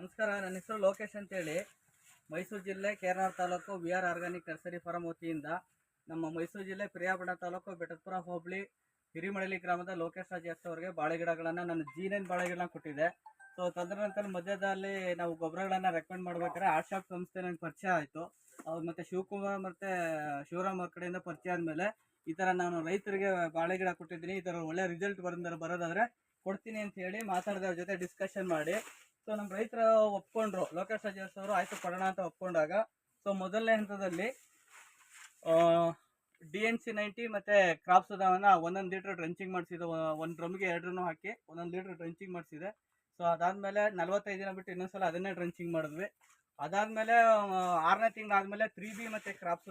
ನಮಸ್ಕಾರ, ನನ್ನ ಹೆಸರು ಲೋಕೇಶ್ ಅಂತೇಳಿ. ಮೈಸೂರು ಜಿಲ್ಲೆ ಕೇರನಾರ್ taluk V R organic nursery farm ವತಿಯಿಂದ ನಮ್ಮ ಮೈಸೂರು ಜಿಲ್ಲೆ ಪ್ರಿಯಾಪಣ ತಾಲೂಕು ಬೆಟ್ಟದಪುರ ಹೋಬಳಿ ಹಿರಿಮಳಲಿ ಗ್ರಾಮದ ಲೋಕೇಶ್ ರಾಜ್ ಎಸ್ ಅವರಿಗೆ ಬಾಳೆ ಗಿಡಗಳನ್ನು ನಾನು ಜೀನೇನ್ ಬಾಳೆ ಗಿಡಗಳನ್ನ ಕೊಟ್ಟಿದ್ದೆ. ಸೊ ತದನಂತರ ಮಧ್ಯದಲ್ಲಿ ನಾವು ಗೊಬ್ಬರಗಳನ್ನು ರೆಕಮೆಂಡ್ ಮಾಡ್ಬೇಕಾದ್ರೆ ಆಶಾಪ್ ಸಂಸ್ಥೆ ನನಗೆ ಪರಿಚಯ ಆಯಿತು. ಅವ್ರು ಮತ್ತು ಶಿವಕುಮಾರ್ ಮತ್ತು ಶಿವರಾಮ್ ಅವ್ರ ಕಡೆಯಿಂದ ಪರಿಚಯ ಆದಮೇಲೆ ಈ ಥರ ನಾನು ರೈತರಿಗೆ ಬಾಳೆ ಗಿಡ ಕೊಟ್ಟಿದ್ದೀನಿ. ಈ ಥರ ಒಳ್ಳೆ ರಿಸಲ್ಟ್ ಬರೋದಾದ್ರೆ ಕೊಡ್ತೀನಿ ಅಂತ ಹೇಳಿ ಮಾತಾಡಿದವ್ರ ಜೊತೆ ಡಿಸ್ಕಷನ್ ಮಾಡಿ. ಸೊ ನಮ್ಮ ರೈತರು ಒಪ್ಕೊಂಡ್ರು. ಲೋಕೇಶ್ ರಾಜೇಶ್ ಅವರು, ಆಯ್ತು, ಕೊಡೋಣ ಅಂತ ಒಪ್ಕೊಂಡಾಗ ಸೊ ಮೊದಲನೇ ಹಂತದಲ್ಲಿ ಡಿ ಎನ್ ಸಿ ನೈಂಟಿ ಮತ್ತು ಕ್ರಾಪ್ ಸುಧಾವನ್ನ ಒಂದೊಂದು ಲೀಟ್ರ್ ಡ್ರಂಚಿಂಗ್ ಮಾಡಿಸಿದೆ. ಒಂದು ಡ್ರಮ್ಗೆ ಎರಡರೂ ಹಾಕಿ ಒಂದೊಂದು ಲೀಟ್ರ್ ಡ್ರಂಚಿಂಗ್ ಮಾಡಿಸಿದೆ. ಸೊ ಅದಾದಮೇಲೆ ನಲ್ವತ್ತೈದು ದಿನ ಬಿಟ್ಟು ಇನ್ನೊಂದ್ಸಲ ಅದನ್ನೇ ಡ್ರಂಚಿಂಗ್ ಮಾಡಿದ್ವಿ. ಅದಾದಮೇಲೆ ಆರನೇ ತಿಂಗಳಾದಮೇಲೆ ತ್ರೀ ಬಿ ಮತ್ತು ಕ್ರಾಪ್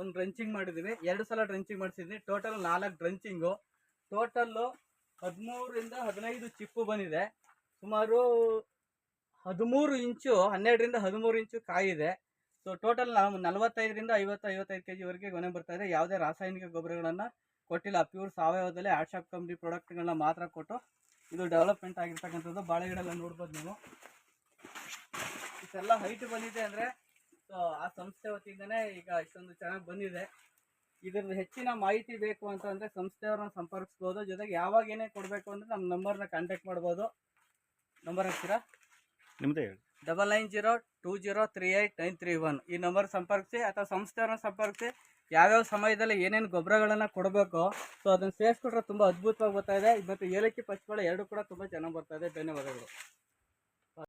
ಒಂದು ಡ್ರಂಚಿಂಗ್ ಮಾಡಿದ್ವಿ. ಎರಡು ಸಲ ಡ್ರಂಚಿಂಗ್ ಮಾಡಿಸಿದ್ವಿ. ಟೋಟಲ್ ನಾಲ್ಕು ಡ್ರಂಚಿಂಗು. ಟೋಟಲ್ಲು ಹದಿಮೂರರಿಂದ ಹದಿನೈದು ಚಿಪ್ಪು ಬಂದಿದೆ. ಸುಮಾರು ಹದಿಮೂರು ಇಂಚು, ಹನ್ನೆರಡರಿಂದ ಹದಿಮೂರು ಇಂಚು ಕಾಯಿದೆ. ಸೊ ಟೋಟಲ್ ನಾವು ನಲವತ್ತೈದರಿಂದ ಐವತ್ತು, ಐವತ್ತೈದು ಕೆ ಜಿವರೆಗೆ ಗೊನೆ ಬರ್ತಾ ಇದೆ. ಯಾವುದೇ ರಾಸಾಯನಿಕ ಗೊಬ್ಬರಗಳನ್ನು ಕೊಟ್ಟಿಲ್ಲ. ಪ್ಯೂರ್ ಸಾವಯವದಲ್ಲಿ ಆಶಾಪ್ ಕಂಪ್ನಿ ಪ್ರಾಡಕ್ಟ್ಗಳನ್ನ ಮಾತ್ರ ಕೊಟ್ಟು ಇದು ಡೆವಲಪ್ಮೆಂಟ್ ಆಗಿರ್ತಕ್ಕಂಥದ್ದು. ಬಾಳೆ ನೋಡ್ಬೋದು ನೀವು. ಇಷ್ಟೆಲ್ಲ ಹೈಟ್ ಬಂದಿದೆ ಅಂದರೆ ಸೊ ಆ ಸಂಸ್ಥೆ ವತಿಯಿಂದನೇ ಈಗ ಇಷ್ಟೊಂದು ಚೆನ್ನಾಗಿ ಬಂದಿದೆ. ಇದ್ರದ್ದು ಹೆಚ್ಚಿನ ಮಾಹಿತಿ ಬೇಕು ಅಂತಂದರೆ ಸಂಸ್ಥೆಯವ್ರನ್ನ ಸಂಪರ್ಕಿಸ್ಬೋದು. ಜೊತೆಗೆ ಯಾವಾಗ ಏನೇ ಕೊಡಬೇಕು ಅಂದರೆ ನಮ್ಮ ನಂಬರ್ನ ಕಾಂಟ್ಯಾಕ್ಟ್ ಮಾಡ್ಬೋದು. ನಂಬರ್ ಹಾಕ್ತೀರಾ? ನಿಮ್ಮದೇ ಹೇಳಿ. Double nine zero two zero three eight nine three one ಈ ನಂಬರ್ ಸಂಪರ್ಕಿಸಿ ಅಥವಾ ಸಂಸ್ಥೆಯವ್ರನ್ನ ಸಂಪರ್ಕಿಸಿ ಯಾವ್ಯಾವ ಸಮಯದಲ್ಲಿ ಏನೇನು ಗೊಬ್ಬರಗಳನ್ನು ಕೊಡಬೇಕು ಸೊ ಅದನ್ನು ಸೇರಿಸ್ಕೊಟ್ರೆ ತುಂಬ ಅದ್ಭುತವಾಗಿ ಇದೆ ಮತ್ತು ಏಲಕ್ಕಿ ಪಚ್ಚಬಾಳೆ ಎರಡು ಕೂಡ ತುಂಬ ಚೆನ್ನಾಗಿ ಬರ್ತಾ ಇದೆ. ಧನ್ಯವಾದಗಳು.